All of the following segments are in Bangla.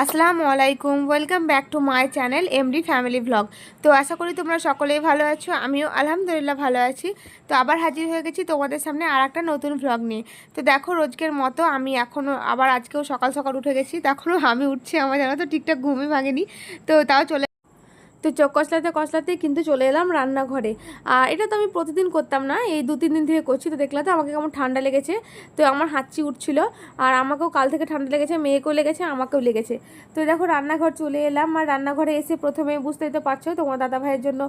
আসসালামু আলাইকুম welcome back to my channel MD family vlog তো আশা করি তোমরা সকলেই ভালো আছো, আমিও আলহামদুলিল্লাহ ভালো আছি। তো আবার হাজির হয়ে গেছি তোমাদের সামনে আর একটা নতুন ভ্লগ নিয়ে। তো দেখো রোজকের মতো আমি এখনও আবার আজকেও সকাল সকাল উঠে গেছি তখনও আমি উঠছি আমার জানো তো, ঠিকঠাক ঘুমই ভাঙেনি। তো তাও চলে তো চোখ কষলাতে কষলাতে কিন্তু চলে এলাম রান্নাঘরে। আর এটা তো আমি প্রতিদিন করতাম না, এই দু তিন দিন থেকে করছি তো দেখলাম তো আমাকে কেমন ঠান্ডা লেগেছে। তো আমার হাঁচি উঠছিল আর আমাকেও কাল থেকে ঠান্ডা লেগেছে, মেয়েকেও লেগেছে, আমাকেও লেগেছে। তো দেখো রান্নাঘর চলে এলাম, আর রান্নাঘরে এসে প্রথমে বুঝতেই তো পারছ, তোমার দাদা ভাইয়ের জন্য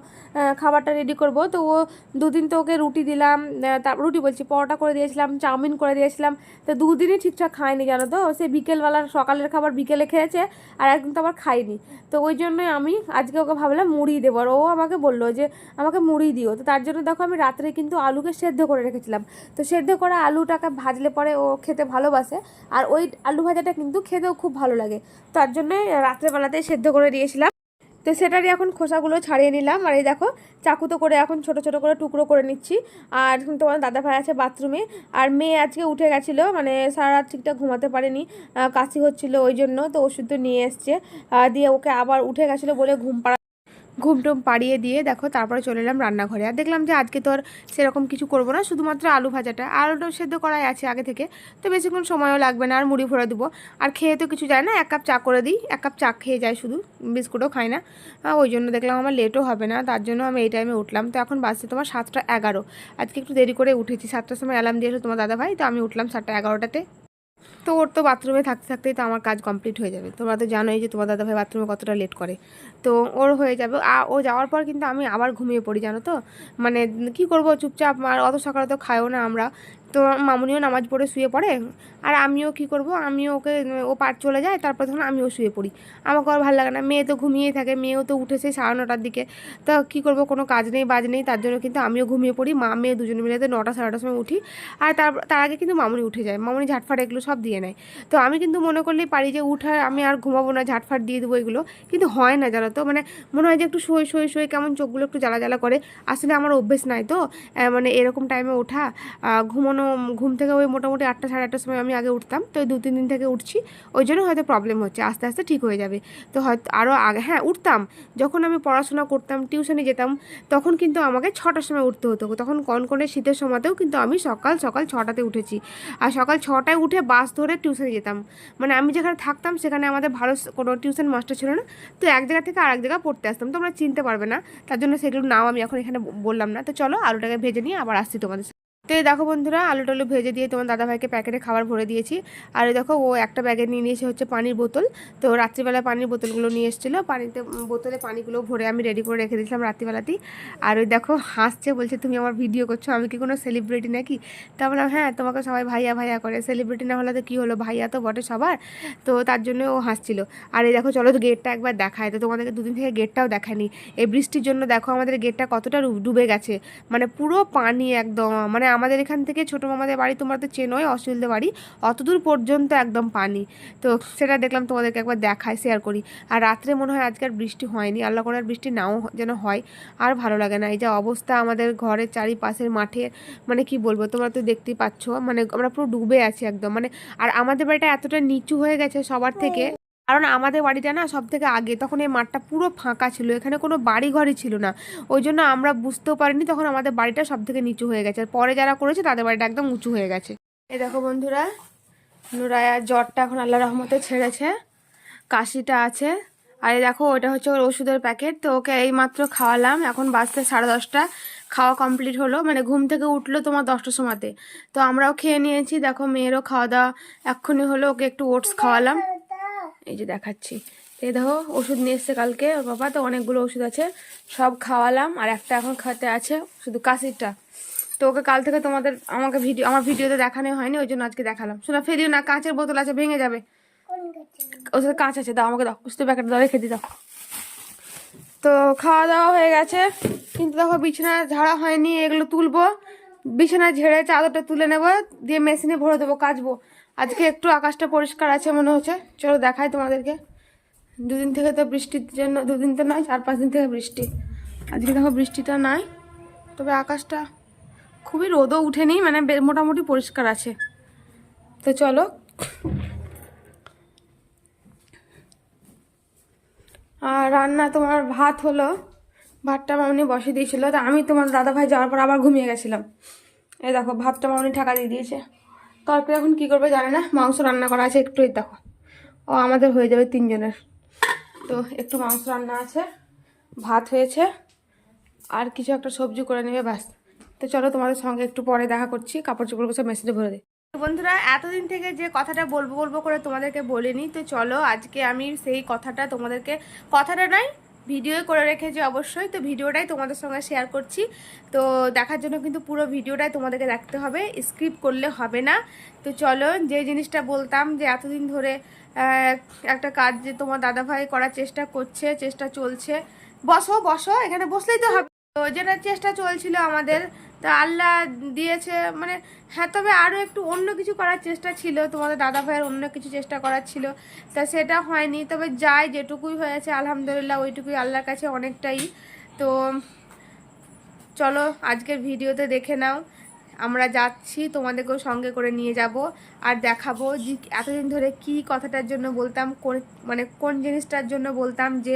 খাবারটা রেডি করব। তো ও দুদিন তো ওকে রুটি দিলাম তার রুটি বলছি, পরোটা করে দিয়েছিলাম, চাউমিন করে দিয়েছিলাম। তো দুদিনই ঠিকঠাক খায়নি জানো তো, সে বিকেলবেলার সকালের খাবার বিকেলে খেয়েছে, আর একদিন তো আবার খাইনি তো ওই জন্যই আমি আজকে ওকে ভাবলাম মুড়ি দেবো। আর ও আমাকে বলল যে, আমাকে মুড়ি দিও। তো তার জন্য দেখো আমি রাত্রে কিন্তু আলুকে সেদ্ধ করে রেখেছিলাম। তো সেদ্ধ করা আলুটাকে ভাজলে পরে ও খেতে ভালোবাসে। আর ওই আলু ভাজাটা কিন্তু খেতেও খুব ভালো লাগে। তার জন্যই রাত্রেবেলাতেই সেদ্ধ করে দিয়েছিলাম। তো সেটারই এখন খোসাগুলো ছাড়িয়ে নিলাম। আর এই দেখো, চাকুতো করে এখন ছোট ছোট করে টুকরো করে নিচ্ছি। আর এখন তোমার দাদা ভাই আছে বাথরুমে। আর মেয়ে আজকে উঠে গেছিল মানে সারা রাত ঠিকঠাক ঘুমাতে পারেনি। কাশি হচ্ছিল ওই জন্য, তো ওষুধ তো নিয়ে এসছে। দিয়ে ওকে আবার উঠে গেছিল বলে ঘুম পাড়া ঘুম টুম পাড়িয়ে দিয়ে দেখো, তারপরে চলে এলাম রান্নাঘরে। আর দেখলাম যে আজকে তো আর সেরকম কিছু করব না, শুধুমাত্র আলু ভাজাটা। আলুটা সেদ্ধ করাই আছে আগে থেকে, তো বেশিক্ষণ সময়ও লাগবে না, আর মুড়ি ভরে দেবো। আর খেয়ে তো কিছু যায় না, এক কাপ চা করে দিই, এক কাপ চা খেয়ে যায় শুধু, বিস্কুটও খাই না। ওই জন্য দেখলাম আমার লেটও হবে না, তার জন্য আমি এই টাইমে উঠলাম। তো এখন বাজছে তোমার সাতটা এগারো। আজকে একটু দেরি করে উঠেছি, সাতটার সময় অ্যালার্ম দিয়েছ তোমার দাদা ভাই তো আমি উঠলাম সাতটা এগারোটাতে। তো ওর তো বাথরুমে থাকতে থাকতেই তো আমার কাজ কমপ্লিট হয়ে যাবে। তোমরা তো জানোই যে তোমার দাদাভাই বাথরুমে কতটা লেট করে। তো ওর হয়ে যাবে। আর ও যাওয়ার পর কিন্তু আমি আবার ঘুমিয়ে পড়ি, জানো তো? মানে কি করব? চুপচাপ, আর অত সকালে তো খাইও না আমরা। তো মামুনিও নামাজ পড়ে শুয়ে পড়ে আর আমিও কি করব? আমিও ওকে, ও পার চলে যায়, তারপর তখন আমিও শুয়ে পড়ি। আমাকে আর ভালো লাগে না, মেয়ে তো ঘুমিয়েই থাকে, মেয়েও তো উঠেছে সাড়ে নটার দিকে। তো কি করব? কোনো কাজ নেই, বাজ নেই, তার জন্য কিন্তু আমিও ঘুমিয়ে পড়ি। মা, মেয়ে দুজনে মিলে তো নটা, সাড়ে নটার সময় উঠি। আর তার তার আগে কিন্তু মামুনি উঠে যায়। মামুনি ঝাটফাট এগুলো সব দিয়ে নেয়। তো আমি কিন্তু মনে করলেই পারি যে, উঠে আমি আর ঘুমাবো না, ঝাটফাট দিয়ে দেবো এগুলো। কিন্তু হয় না, জানো তো? মানে মনে হয় যে, একটু শুয়ে শুয়ে শুয়ে কেমন চোখগুলো একটু জ্বালা জ্বালা করে। আসলে আমার অভ্যেস নাই তো। মানে এরকম টাইমে ওঠা ঘুমানো ঘুম থেকে ওই মোটামুটি আটটা, সাড়ে আটটার সময় আমি আগে উঠতাম। তো দু তিন দিন থেকে উঠছি। ওই জন্য হয়তো প্রবলেম হচ্ছে। আস্তে আস্তে ঠিক হয়ে যাবে। তো হয়তো আরও আগে হ্যাঁ উঠতাম। যখন আমি পড়াশোনা করতাম টিউশনে যেতাম, তখন কিন্তু আমাকে ছটার সময় উঠতে হতো। তখন কনকনে শীতের সময়তেও কিন্তু আমি সকাল সকাল ছটাতে উঠেছি। আর সকাল ছটায় উঠে বাস ধরে টিউশনে যেতাম। মানে আমি যেখানে থাকতাম, সেখানে আমাদের ভালো কোনো টিউশন মাস্টার ছিল না। তো এক জায়গা থেকে আরেক জায়গায় পড়তে আসতাম। তোমরা চিনতে পারবে না। তার জন্য সেগুলো নাম আমি এখন এখানে বললাম না। তো চলো, আলুটাকে ভেজে নিয়ে আবার আসছি তোমাদের। তো এই দেখো বন্ধুরা আলু টালু ভেজে দিয়ে তোমার দাদাভাইকে প্যাকেটে খাবার ভরে দিয়েছি। আর দেখো, ও একটা ব্যাগে নিয়ে নিয়েছে হচ্ছে পানির বোতল। তো রাত্রিবেলা পানির বোতলগুলো নিয়ে এসেছিল। পানিতে বোতলে পানিগুলো ভরে আমি রেডি করে রেখে দিয়েছিলাম রাত্রিবেলাতেই। আর ওই দেখো, হাসছে, বলছে, তুমি আমার ভিডিও করছ, আমি কি কোনো সেলিব্রিটি নাকি? তা বললাম হ্যাঁ তোমাকে সবাই ভাইয়া ভাইয়া করে। সেলিব্রিটি না হলে তো কী হলো? ভাইয়া তো বটে সবার। তো তার জন্য ও হাসছিল। আর এই দেখো, চলো তো গেটটা একবার দেখায় তো তোমাদেরকে দুদিন থেকে গেটটাও দেখায়নি এই বৃষ্টির জন্য দেখো, আমাদের গেটটা কতটা ডুবে গেছে। মানে পুরো পানি একদম মানে আমাদের এখান থেকে ছোটো মামাদের বাড়ি তোমরা তো চেনোই, অশ্লীলদের বাড়ি। অতদূর পর্যন্ত একদম পানি। তো সেটা দেখলাম তোমাদেরকে একবার দেখায় শেয়ার করি। আর রাত্রে মনে হয় আজকে আর বৃষ্টি হয়নি। আল্লাহ করে বৃষ্টি নাও যেন হয়। আর ভালো লাগে না। এই যে অবস্থা আমাদের ঘরের চারিপাশের মাঠে মানে কি বলব, তোমরা তো দেখতেই পাচ্ছ। মানে আমরা পুরো ডুবে আছি একদম। মানে আর আমাদের বাড়িটা এতটা নিচু হয়ে গেছে সবার থেকে। কারণ আমাদের বাড়িটা না সব থেকে আগে, তখন এই মাঠটা পুরো ফাঁকা ছিল, এখানে কোনো বাড়ি ঘরই ছিল না। ওই জন্য আমরা বুঝতেও পারিনি তখন আমাদের বাড়িটা সব থেকে নিচু হয়ে গেছে। আর পরে যারা করেছে তাদের বাড়িটা একদম উঁচু হয়ে গেছে। এই দেখো বন্ধুরা নুরায়া জ্বরটা এখন আল্লাহ রহমতে ছেড়েছে, কাশিটা আছে। আর এই দেখো ওটা হচ্ছে ওর ওষুধের প্যাকেট। তো ওকে এই মাত্র খাওয়ালাম, এখন বাজতে সাড়ে দশটা। খাওয়া কমপ্লিট হলো মানে ঘুম থেকে উঠল তোমার দশটার সময়তে। তো আমরাও খেয়ে নিয়েছি, দেখো মেয়েরও খাওয়া দাওয়া এক্ষুনি হলো, ওকে একটু ওটস খাওয়ালাম। এই যে দেখাচ্ছি। এই দেখো, ওষুধ নিয়ে এসছে কালকে ওর বাবা, তো অনেকগুলো ওষুধ আছে। সব খাওয়ালাম, আর একটা এখন খাতে আছে, শুধু কাশিরটা তো ওকে কাল থেকে তোমাদের, আমাকে ভিডিও, আমার ভিডিওতে দেখানো হয়নি, ওই জন্য আজকে দেখালাম। শোনা ফেরিও না, কাঁচের বোতল আছে, ভেঙে যাবে। ওর সাথে কাঁচ আছে, দাও আমাকে দাও বুঝতে প্যাকেট দাও, রেখে দি দাও। তো খাওয়া দাওয়া হয়ে গেছে, কিন্তু দেখো বিছানা ঝাড়া হয়নি, এগুলো তুলবো। বিছানা ঝেড়ে চাদরটা তুলে নেব, দিয়ে মেশিনে ভরে দেবো, কাচবো। আজকে একটু আকাশটা পরিষ্কার আছে মনে হচ্ছে। চলো দেখাই তোমাদেরকে। দুদিন থেকে তো বৃষ্টির জন্য, দুদিন তো নয়, চার পাঁচ দিন থেকে বৃষ্টি। আজকে দেখো বৃষ্টিটা নাই, তবে আকাশটা খুবই রোদও উঠেনি মানে মোটামুটি পরিষ্কার আছে। তো চলো। আর রান্না তোমার ভাত হলো, ভাতটা মামনি বসিয়ে দিয়েছিল। তা আমি তোমার দাদা ভাই যাওয়ার পর আবার ঘুমিয়ে গেছিলাম। এই দেখো, ভাতটা মামনি ঠাকা দিয়ে দিয়েছে। তারপরে এখন কী করবে জানে না? মাংস রান্না করা আছে একটু দেখো। ও আমাদের হয়ে যাবে তিনজনের। তো একটু মাংস রান্না আছে, ভাত হয়েছে, আর কিছু একটা সবজি করে নেবে, ব্যাস। তো চলো তোমাদের সঙ্গে একটু পরে দেখা করছি কাপড় চোপড় সব মেসেজে ভরে দিই বন্ধুরা, এতদিন থেকে যে কথাটা বলব বলব করে তোমাদেরকে বলিনি, তো চলো আজকে আমি সেই কথাটা তোমাদেরকে, কথাটা নয় ভিডিও করে রেখেছি অবশ্যই। তো ভিডিওটাই তোমাদের সঙ্গে শেয়ার করছি। তো দেখার জন্য কিন্তু পুরো ভিডিওটাই তোমাদেরকে দেখতে হবে স্ক্রিপ্ট করলে হবে না। তো চলো, যে জিনিসটা বলতাম যে এতদিন ধরে একটা কাজ যে তোমার দাদাভাই করার চেষ্টা করছে, চেষ্টা চলছে, বসো বসো, এখানে বসলেই তো হবে। তো যেটা চেষ্টা চলছিল আমাদের তা আল্লাহ দিয়েছে মানে হ্যাঁ তবে আরও একটু অন্য কিছু করার চেষ্টা ছিল, তোমাদের দাদা ভাইয়ের অন্য কিছু চেষ্টা করার ছিল, তা সেটা হয়নি, তবে যাই যেটুকুই হয়েছে, আলহামদুলিল্লাহ ওইটুকুই আল্লাহর কাছে অনেকটাই, তো চলো আজকের ভিডিওতে দেখে নাও, আমরা যাচ্ছি, তোমাদেরকেও সঙ্গে করে নিয়ে যাব, আর দেখাবো যে এতদিন ধরে কি কথাটার জন্য বলতাম, কোন- মানে কোন জিনিসটার জন্য বলতাম যে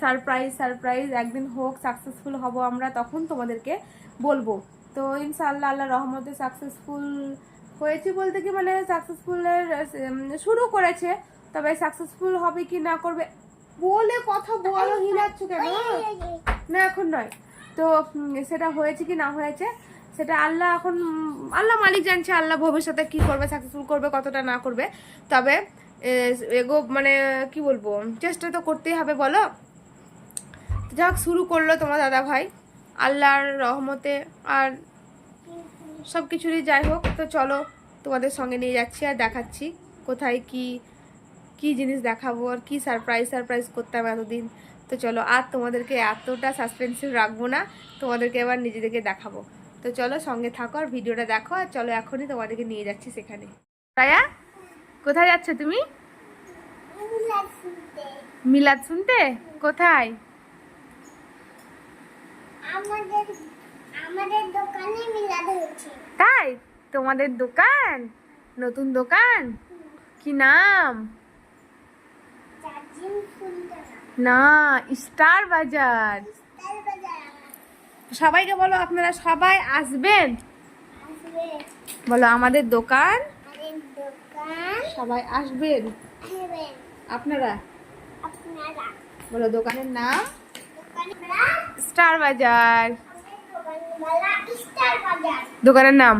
সারপ্রাইজ সারপ্রাইজ একদিন হোক সাকসেসফুল হব আমরা, তখন তোমাদেরকে বলব। তো ইনশাআল্লাহ আল্লাহ রহমতে সাকসেসফুল হয়েছে বলতে কি মানে সাকসেসফুলের শুরু করেছে। তবে সাকসেসফুল হবে কি না করবে, বলে কথা বলো হিলাচ্ছ কেন? না, এখন নয়। তো সেটা হয়েছে কি না হয়েছে, সেটা আল্লাহ এখন, আল্লাহ মালিক জানছে আল্লাহ ভবিষ্যতে কি করবে সাকসেসফুল করবে, কতটা না করবে। তবে এগো মানে কি বলব, চেষ্টা তো করতেই হবে, বলো? যাক, শুরু করল তোমার দাদা ভাই আল্লাহর রহমতে আর সব কিছুরই যাই হোক তো চলো তোমাদের সঙ্গে নিয়ে যাচ্ছি আর দেখাচ্ছি কোথায় কি কি জিনিস দেখাবো আর কি সারপ্রাইজ সারপ্রাইজ করতাম এতদিন। তো চলো আর তোমাদেরকে এতটা সাসপেন্সিভ রাখব না তোমাদেরকে এবার নিজেদেরকে দেখাবো। তো চলো সঙ্গে থাকো আর ভিডিওটা দেখো আর চলো এখনই তোমাদেরকে নিয়ে যাচ্ছি সেখানে। রায়া কোথায় যাচ্ছ তুমি? মিলাদ শুনতে? কোথায়? আমাদের আমাদের দোকানে মিলাদ হয়েছে। তাই? তোমাদের দোকান? নতুন দোকান? কি নাম? না স্টার বাজার। সবাইকে বলো আপনারা সবাই আসবেন? বলো আমাদের দোকান? সবাই আসবেন? আপনারা? বলো দোকানের নাম? স্টার বাজার। দোকানের নাম?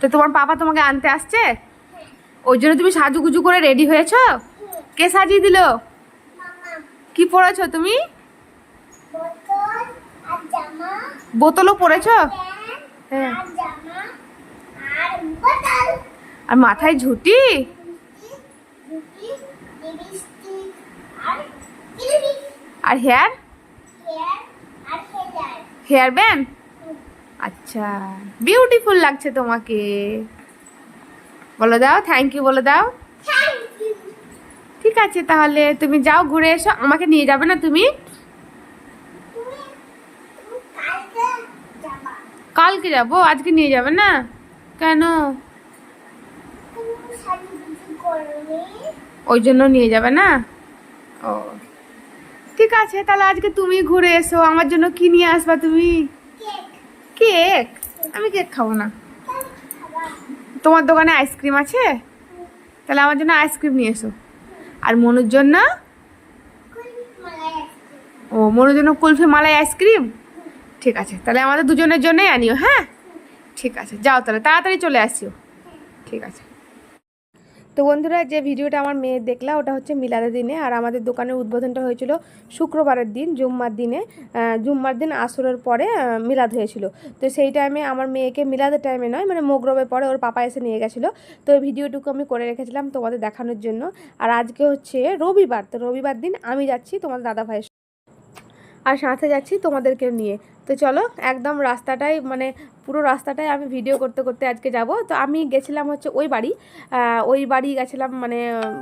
তো তোমার পাপা তোমাকে আনতে আসছে? ওই জন্য তুমি সাজুগুজু করে রেডি হয়েছো? কে সাজিয়ে দিল? কি পরেছো তুমি? বোতলও পরেছো? হ্যাঁ। আর মাথায় ঝুটি রুটি লিপস্টিক আর ক্লিপ আর হেয়ার? Hair band? আচ্ছা বিউটিফুল লাগছে তোমাকে। বলে দাও থ্যাংক ইউ বলে দাও। ঠিক আছে তাহলে তুমি যাও ঘুরে এসো আমাকে নিয়ে যাবে না তুমি? কালকে যাব। আজকে নিয়ে যাবে না? কেন? ওই জন্য নিয়ে যাবে না? ও ঠিক আছে, তাহলে আজকে তুমি ঘুরে এসো, আমার জন্য কি নিয়ে আসবা তুমি? কেক। আমি কেক খাব না। তোমার দোকানে আইসক্রিম আছে? তাহলে আমার জন্য আইসক্রিম নিয়ে এসো। আর মনুর জন্য? ও, মনুর জন্য কুলফি মালাই আইসক্রিম? ঠিক আছে, তাহলে আমাদের দুজনের জন্যই আনিও হ্যাঁ? ঠিক আছে, যাও তাহলে, তাড়াতাড়ি চলে আসিও। ঠিক আছে। তো বন্ধুরা, যে ভিডিওটা আমার মেয়ে দেখলা, ওটা হচ্ছে মিলাদের দিনে। আর আমাদের দোকানের উদ্বোধনটা হয়েছিল শুক্রবারের দিন, জুম্মার দিনে। জুম্মার দিন আসরের পরে মিলাদ হয়েছিল। তো সেই টাইমে আমার মেয়েকে মিলাদের টাইমে নয় মানে মোগরবের পরে ওর পাপা এসে নিয়ে গেছিল। তো ভিডিওটুকু আমি করে রেখেছিলাম তোমাদের দেখানোর জন্য। আর আজকে হচ্ছে রবিবার, তো রবিবার দিন আমি যাচ্ছি তোমাদের দাদা ভাইয়ের আর সাথে যাচ্ছি তোমাদেরকে নিয়ে। তো চলো, একদম রাস্তাটাই মানে পুরো রাস্তাটায় আমি ভিডিও করতে করতে আজকে যাব। তো আমি গেছিলাম হচ্ছে ওই বাড়ি। ওই বাড়ি গেছিলাম মানে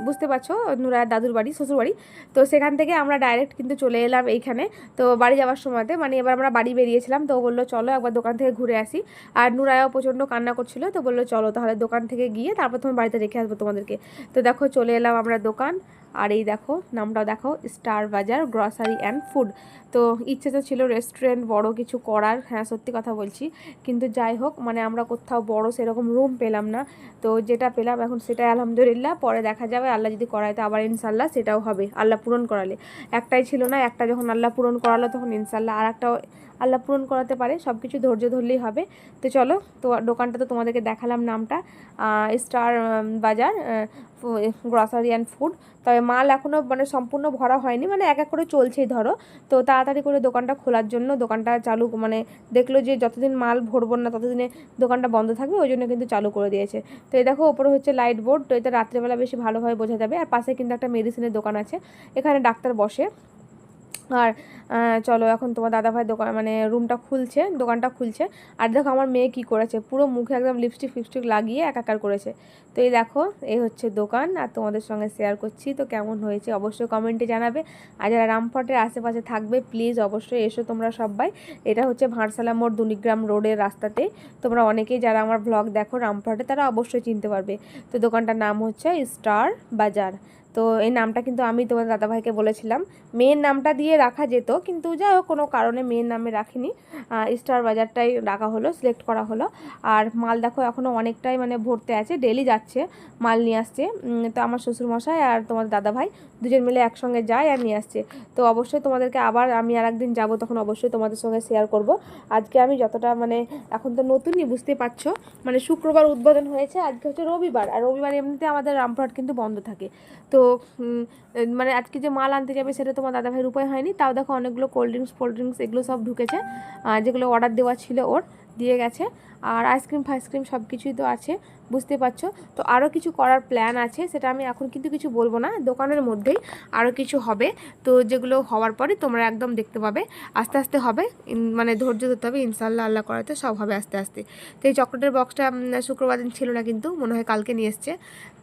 বুঝতে পারছ? নুরার দাদুর বাড়ি, শ্বশুর বাড়ি। তো সেখান থেকে আমরা ডাইরেক্ট কিন্তু চলে এলাম এইখানে। তো বাড়ি যাওয়ার সময়তে মানে এবার আমরা বাড়ি বেরিয়েছিলাম, তো বলল, চলো একবার দোকান থেকে ঘুরে আসি। আর নুরায়ও প্রচণ্ড কান্না করছিল, তো বলল, চলো তাহলে দোকান থেকে গিয়ে তারপর তোমার বাড়িতে রেখে আসব তোমাদেরকে। তো দেখো, চলে এলাম আমরা দোকান। আর এই দেখো, নামটাও দেখো স্টার বাজার গ্রসারি অ্যান্ড ফুড তো ইচ্ছে তো ছিল রেস্টুরেন্ট বড় কিছু করার হ্যাঁ সত্যি কথা বলছি। কিন্তু যাই হোক মানে আমরা কোথাও বড় সেরকম রুম পেলাম না। তো যেটা পেলাম এখন সেটাই আলহামদুলিল্লাহ, পরে দেখা যাবে, আল্লাহ যদি করায় তো আবার ইনশাল্লাহ সেটাও হবে, আল্লাহ পূরণ করালে। একটাই ছিল না, একটা যখন আল্লাহ পূরণ করালো তখন ইনশাল্লাহ আর একটাও আল্লাহ পূরণ করাতে পারে সব কিছু ধৈর্য ধরলেই হবে। তো চলো, তো দোকানটা তো তোমাদেরকে দেখালাম নামটা। স্টার বাজার গ্রসারি অ্যান্ড ফুড তবে মাল এখনও মানে সম্পূর্ণ ভরা হয়নি মানে এক এক করে চলছেই ধরো। তো তাড়াতাড়ি করে দোকানটা খোলার জন্য দোকানটা চালু মানে দেখল যে যতদিন মাল ভরবো না ততদিনে দোকানটা বন্ধ থাকবে, ওই জন্য কিন্তু চালু করে দিয়েছে। তো এই দেখো, ওপরে হচ্ছে লাইট বোর্ড তো এটা রাত্রেবেলা বেশি ভালোভাবে বোঝা যাবে। আর পাশে কিন্তু একটা মেডিসিনের দোকান আছে, এখানে ডাক্তার বসে। আর চলো এখন তোমার দাদাভাই দোকান মানে রুমটা খুলছে, দোকানটা খুলছে। আর দেখো আমার মেয়ে কি করেছে, পুরো মুখে একদম লিপস্টিক ফিপস্টিক লাগিয়ে একাকার করেছে। তো এই দেখো, এই হচ্ছে দোকান, আর তোমাদের সঙ্গে শেয়ার করছি। তো কেমন হয়েছে অবশ্যই কমেন্টে জানাবে। আর যারা রামফটের আশেপাশে থাকবে প্লিজ অবশ্যই এসো তোমরা সবাই। এটা হচ্ছে ভারসালা মোড় দুনিগ্রাম রোডের রাস্তাতে। তোমরা অনেকেই যারা আমার ব্লগ দেখো রামফটে, তারা অবশ্যই চিনতে পারবে। তো দোকানটার নাম হচ্ছে স্টার বাজার। তো এই নামটা কিন্তু আমি তোমার দাদাভাইকে বলেছিলাম। মেয়ের নামটা দিয়ে রাখা যেত, কিন্তু যাই হোক, কোনো কারণে মেয়ের নামে রাখিনি। স্টার বাজারটাই রাখা হলো সিলেক্ট করা হলো। আর মাল দেখো, এখনও অনেকটাই মানে ভরতে আছে ডেলি যাচ্ছে, মাল নিয়ে আসছে। তো আমার শ্বশুরমশাই আর তোমার দাদাভাই দুজন মিলে একসঙ্গে যায় আর নিয়ে আসছে। তো অবশ্যই তোমাদেরকে আবার আমি আর একদিন যাব, তখন অবশ্যই তোমাদের সঙ্গে শেয়ার করব। আজকে আমি যতটা মানে এখন তো নতুনই বুঝতে পারছ? মানে শুক্রবার উদ্বোধন হয়েছে, আজকে হচ্ছে রবিবার। আর রবিবার এমনিতে আমাদের রামপুরহাট কিন্তু বন্ধ থাকে। তো মানে আজকে যে মাল আনতে যাবে সেটা তোমার দাদাভাইয়ের উপায় হয়নি। তাও দেখো অনেকগুলো কোল্ড ড্রিঙ্কস ফোল্ড ড্রিঙ্কস এগুলো সব ঢুকেছে। যেগুলো অর্ডার দেওয়া ছিল ওর। দিয়ে গেছে। আর আইসক্রিম ফাইসক্রিম সব কিছুই তো আছে, বুঝতে পারছ? তো আরও কিছু করার প্ল্যান আছে, সেটা আমি এখন কিন্তু কিছু বলব না, দোকানের মধ্যেই আরও কিছু হবে। তো যেগুলো হওয়ার পরে তোমরা একদম দেখতে পাবে, আস্তে আস্তে হবে মানে ধৈর্য ধরতে হবে ইনশাল্লাহ আল্লাহ করাতে সব হবে আস্তে আস্তে। তো এই চকলেটের বক্সটা শুক্রবার দিন ছিল না কিন্তু, মনে হয় কালকে নিয়ে এসছে।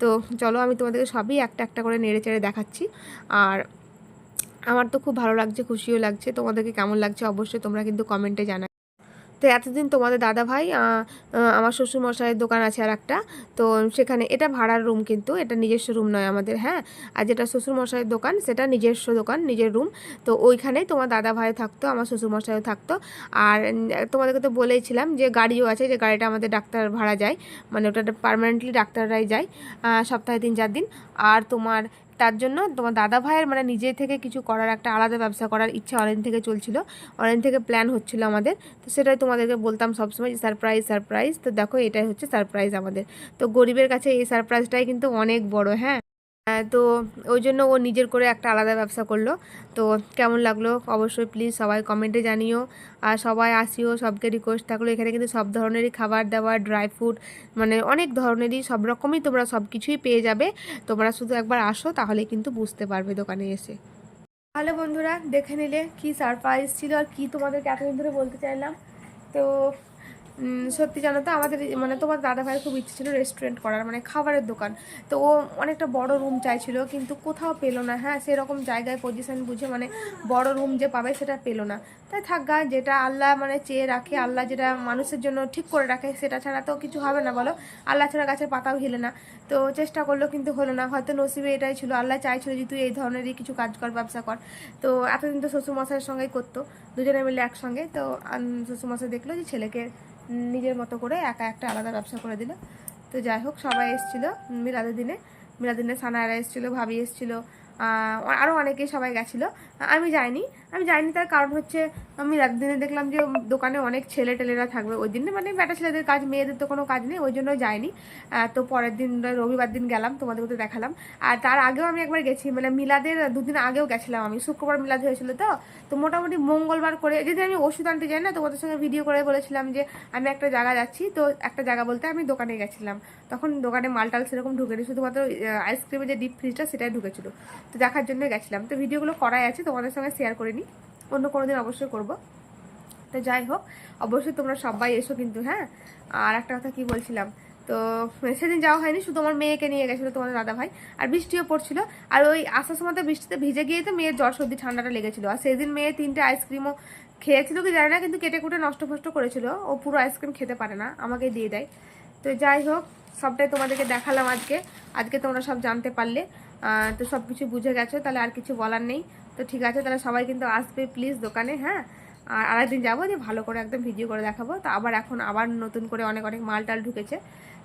তো চলো, আমি তোমাদেরকে সবই একটা একটা করে নেড়ে চেড়ে দেখাচ্ছি। আর আমার তো খুব ভালো লাগছে, খুশিও লাগছে, তোমাদেরকে কেমন লাগছে অবশ্যই তোমরা কিন্তু কমেন্টে জানা তো এতদিন তোমাদের দাদা ভাই আমার শ্বশুর মশাইয়ের দোকান আছে আর একটা তো সেখানে এটা ভাড়ার রুম কিন্তু, এটা নিজস্ব রুম নয় আমাদের হ্যাঁ? আর যেটা শ্বশুর মশাইয়ের দোকান, সেটা নিজস্ব দোকান, নিজের রুম তো ওইখানেই তোমার দাদা ভাই থাকতো, আমার শ্বশুর মশাইও থাকতো। আর তোমাদেরকে তো বলেইছিলাম যে গাড়িও আছে, যে গাড়িটা আমাদের ডাক্তার ভাড়া যায়। মানে ওটা পার্মানেন্টলি ডাক্তাররাই যায় সপ্তাহে তিন চার দিন। আর তোমার তার জন্য তোমার দাদা ভাইয়ের মানে নিজে থেকে কিছু করার একটা আলাদা ব্যবসা করার ইচ্ছা অনেক থেকে চলছিল অনেক থেকে প্ল্যান হচ্ছিল আমাদের। তো সেটাই তোমাদেরকে বলতাম সবসময় যে সারপ্রাইজ সারপ্রাইজ তো দেখো এটাই হচ্ছে সারপ্রাইজ আমাদের। তো গরিবের কাছে এই সারপ্রাইজটাই কিন্তু অনেক বড় হ্যাঁ? তো ওই জন্য ও নিজের করে একটা আলাদা ব্যবসা করল। তো কেমন লাগল? অবশ্যই প্লিজ সবাই কমেন্টে জানিও। আর সবাই আসিও, সবকে রিকোয়েস্ট থাকল। এখানে কিন্তু সব ধরনেরই খাবার দাবার ড্রাই ফ্রুট মানে অনেক ধরনেরই সব রকমই তোমরা সব কিছুই পেয়ে যাবে। তোমরা শুধু একবার আসো, তাহলে কিন্তু বুঝতে পারবে দোকানে এসে। হ্যালো বন্ধুরা, দেখে নিলে কি সারপ্রাইজ ছিল আর কি তোমাদেরকে এতদিন ধরে বলতে চাইলাম। তো সত্যি জানো তো, আমাদের মানে তোমার দাদা ভাইয়ের খুব ইচ্ছে ছিল রেস্টুরেন্ট করার মানে খাবারের দোকান। তো ও অনেকটা বড় রুম চাইছিল, কিন্তু কোথাও পেল না। হ্যাঁ সেরকম জায়গায় পজিশন বুঝে মানে বড় রুম যে পাবে সেটা পেল না। তাই থাক যেটা আল্লাহ মানে চেয়ে রাখে, আল্লাহ যেটা মানুষের জন্য ঠিক করে রাখে, সেটা ছাড়া তো কিছু হবে না বলো। আল্লাহ ছাড়া গাছের পাতাও হিলে না। তো চেষ্টা করল, কিন্তু হলো না। হয়তো নসিবে এটাই ছিল, আল্লাহ চাইছিল যে তুই এই ধরনেরই কিছু কাজ কর, ব্যবসা কর। তো এতদিন তো শ্বশুরমশাইয়ের সঙ্গেই করতো, দুজনে মিলে একসঙ্গে। তো শ্বশুরমশাই দেখল যে ছেলেকে নিজের মতো করে একা একটা আলাদা ব্যবসা করে দিল। তো যাই হোক, সবাই এসেছিল মিলাদের দিনে। মিলাদের দিনে সানায়রা এসেছিল, ভাবি এসেছিল আরও অনেকেই সবাই গেছিল। আমি যাইনি। আমি যাইনি, তার কারণ হচ্ছে আমি রাত দিনে দেখলাম যে দোকানে অনেক ছেলে টেলেরা থাকবে ওই দিনে। মানে বেটা ছেলেদের কাজ, মেয়েদের তো কোনো কাজ নেই, ওই জন্য যাইনি। তো পরের দিন, রবিবার দিন গেলাম তোমাদেরকে তো দেখালাম। আর তার আগেও আমি একবার গেছি মানে মিলাদের দুদিন আগেও গেছিলাম আমি, শুক্রবার মিলাদ হয়েছিল তো। তো মোটামুটি মঙ্গলবার করে যেদিন আমি ওষুধ আনতে যাই না, তোমাদের সঙ্গে ভিডিও করে বলেছিলাম যে আমি একটা জায়গা যাচ্ছি, তো একটা জায়গা বলতে আমি দোকানে গেছিলাম। তখন দোকানে মালটাল সেরকম ঢুকেনি, শুধুমাত্র আইসক্রিমের যে ডিপ ফ্রিজটা সেটাই ঢুকেছিল। তো দেখার জন্য গেছিলাম। তো ভিডিওগুলো করাই আছে তোমাদের সঙ্গে শেয়ার করিনি অন্য কোনো দিন অবশ্যই করব। তো যাই হোক, অবশ্যই তোমরা সবাই এসো কিন্তু হ্যাঁ? আর একটা কথা কি বলছিলাম, তো সেদিন যাওয়া হয়নি, শুধু আমার মেয়েকে নিয়ে গেছিল তোমাদের দাদা ভাই আর বৃষ্টিও পড়ছিল। আর ওই আসার সময় তো বৃষ্টিতে ভিজে গিয়ে তো মেয়ের জ্বর সর্দি ঠান্ডাটা লেগেছিল। আর সেদিন মেয়ে তিনটে আইসক্রিমও খেয়েছিল কি জানি না, কিন্তু কেটে কুটে নষ্ট ফষ্ট করেছিল। ও পুরো আইসক্রিম খেতে পারে না আমাকে দিয়ে দেয়। তো যাই হোক, সবটাই তোমাদেরকে দেখালাম আজকে। আজকে তোমরা সব জানতে পারলে তো সব কিছু বুঝে গেছো, তাহলে আর কিছু বলার নেই। তো ঠিক আছে, তাহলে সবাই কিন্তু আসবে প্লিজ দোকানে হ্যাঁ? আর আরেকদিন যাব, যে ভালো করে একদম ভিডিও করে দেখাবো। তো আবার এখন আবার নতুন করে অনেক অনেক মাল টাল ঢুকেছে।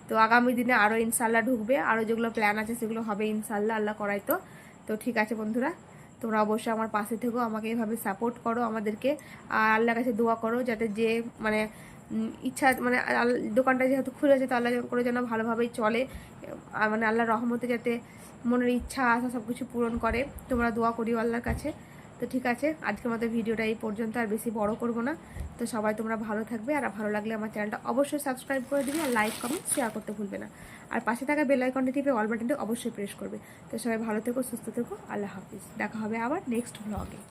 তো আগামী দিনে আরও ইনশাল্লাহ ঢুকবে আরও যেগুলো প্ল্যান আছে সেগুলো হবে ইনশাল্লাহ আল্লাহ করাই তো। তো ঠিক আছে বন্ধুরা, তোমরা অবশ্যই আমার পাশে থেকো, আমাকে এভাবে সাপোর্ট করো আমাদেরকে। আর আল্লাহর কাছে দোয়া করো যাতে যে মানে ইচ্ছা মানে দোকানটা যেহেতু খুলেছে, তো আল্লাহ করে যেন ভালোভাবেই চলে। মানে আল্লাহর রহমতে যাতে মনের ইচ্ছা, আশা সব কিছু পূরণ করে। তোমরা দোয়া করিও আল্লাহর কাছে। তো ঠিক আছে আজকে মতো ভিডিওটা এই পর্যন্ত, আর বেশি বড় করব না। তো সবাই তোমরা ভালো থাকবে, আর ভালো লাগলে আমার চ্যানেলটা অবশ্যই সাবস্ক্রাইব করে দিবে, আর লাইক, কমেন্ট শেয়ার করতে ভুলবে না। আর পাশে থাকা বেল আইকনটি টিপে অল বাটনটি অবশ্যই প্রেস করবে। তো সবাই ভালো থেকো, সুস্থ থেকো, আল্লাহ হাফিজ। দেখা হবে আবার নেক্সট ব্লগে